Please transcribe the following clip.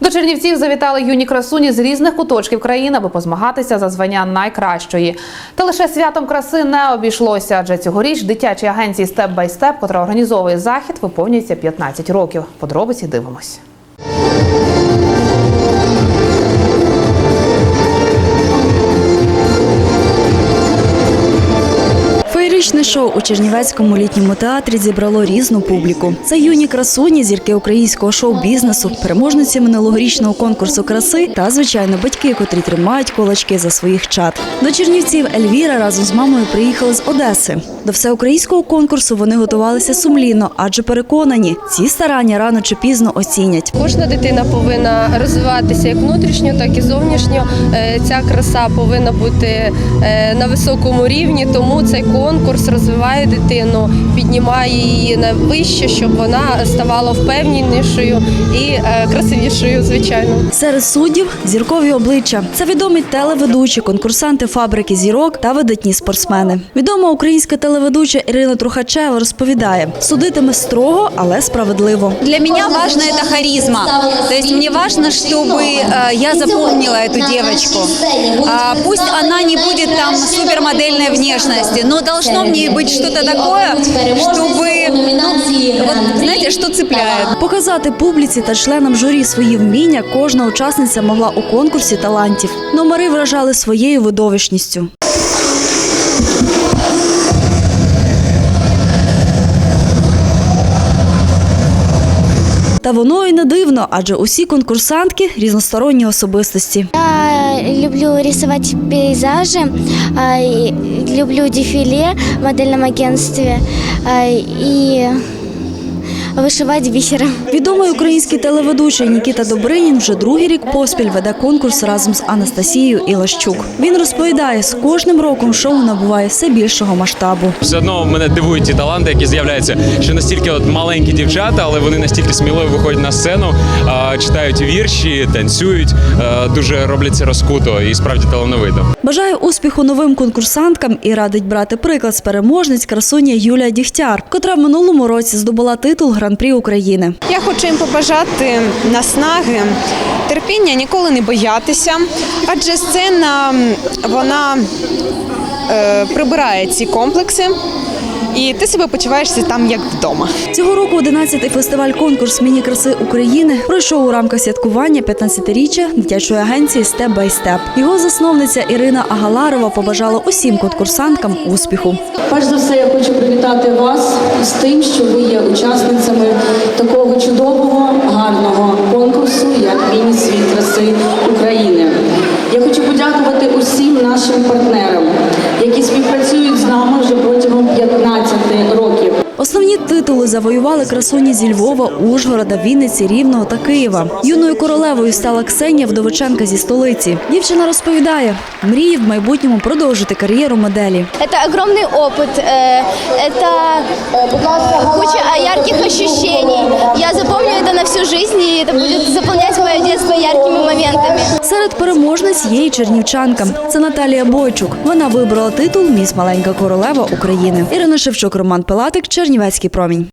До Чернівців завітали юні красуні з різних куточків країни, аби позмагатися за звання найкращої. Та лише святом краси не обійшлося, адже цьогоріч дитячій агенції Степ by Step, котра організовує захід, виповнюється 15 років. Подробиці дивимось. Феєричне шоу у Чернівецькому літньому театрі зібрало різну публіку. Це юні красуні, зірки українського шоу-бізнесу, переможниці минулогорічного конкурсу краси та, звичайно, батьки, котрі тримають кулачки за своїх чад. До Чернівців Ельвіра разом з мамою приїхали з Одеси. До всеукраїнського конкурсу вони готувалися сумлінно, адже переконані, ці старання рано чи пізно оцінять. Кожна дитина повинна розвиватися як внутрішньо, так і зовнішньо. Е, Ця краса повинна бути е, на високому рівні, тому цей конкурс розвиває дитину, піднімає її на вище, щоб вона ставала впевненішою і е, красивішою, звичайно. Серед суддів зіркові обличчя. Це відомі телеведучі, конкурсанти фабрики зірок та видатні спортсмени. Відома українська телеведуча Ірина Трухачева розповідає: судитиме строго, але справедливо. Для меня важно это харизма. То есть мне важно, чтобы э, я запомнила эту девочку. А, пусть она не будет там супермодельной внешности, но должно в ней быть что-то такое, чтобы, ну, вот, знаете, что цепляет. Показати публіці та членам журі свої вміння кожна учасниця могла у конкурсі талантів. Номери вражали своєю видовищністю. Та воно і не дивно, адже усі конкурсантки різносторонні особистості. Я люблю рисовать пейзажи, а, и люблю дефиле в модельном агентстве и вышивать бисером. Відомий український телеведучий Нікіта Добринін вже другий рік поспіль веде конкурс разом з Анастасією Ілащук. Він розповідає, з кожним роком шоу набуває все більшого масштабу. Все одно мене дивують ті таланти, які з'являються. Що настільки от маленькі дівчата, але вони настільки сміливо виходять на сцену, читають вірші, танцюють, дуже роблять це розкуто і справді талановито. Бажає успіху новим конкурсанткам і радить брати приклад з переможниць красуня Юлія Дігтяр, котра в минулому році здобула титул Гран-прі України. Я хочу їм побажати наснаги, терпіння, ніколи не боятися, адже сцена вона е, прибирає ці комплекси, і ти себе почуваєшся там як вдома. Цього року 11-й фестиваль конкурс міні краси України пройшов у рамках святкування 15-річчя дитячої агенції Степ бай Степ. Його засновниця Ірина Агаларова побажала усім конкурсанткам успіху. Перш за все, я хочу привітати вас з тим, що ви є учасницями такого чудового, гарного конкурсу, як Міні-світ краси України. Я хочу подякувати усім нашим партнерам, які співпрацюють Основні титули завоювали красуні зі Львова, Ужгорода, Вінниці, Рівного та Києва. Юною королевою стала Ксенія Вдовиченка зі столиці. Дівчина розповідає, мріє в майбутньому продовжити кар'єру моделі. Это огромный опыт, э, это куча ярких ощущений. Я запомню это на всю жизнь, и это будет заполнять мое детство яркими моментами. Серед переможниць є і чернівчанка. Це Наталія Бойчук. Вона вибрала титул Міс Маленька королева України. Ірина Шевчук, Роман Пилатик, Чернівецький промінь.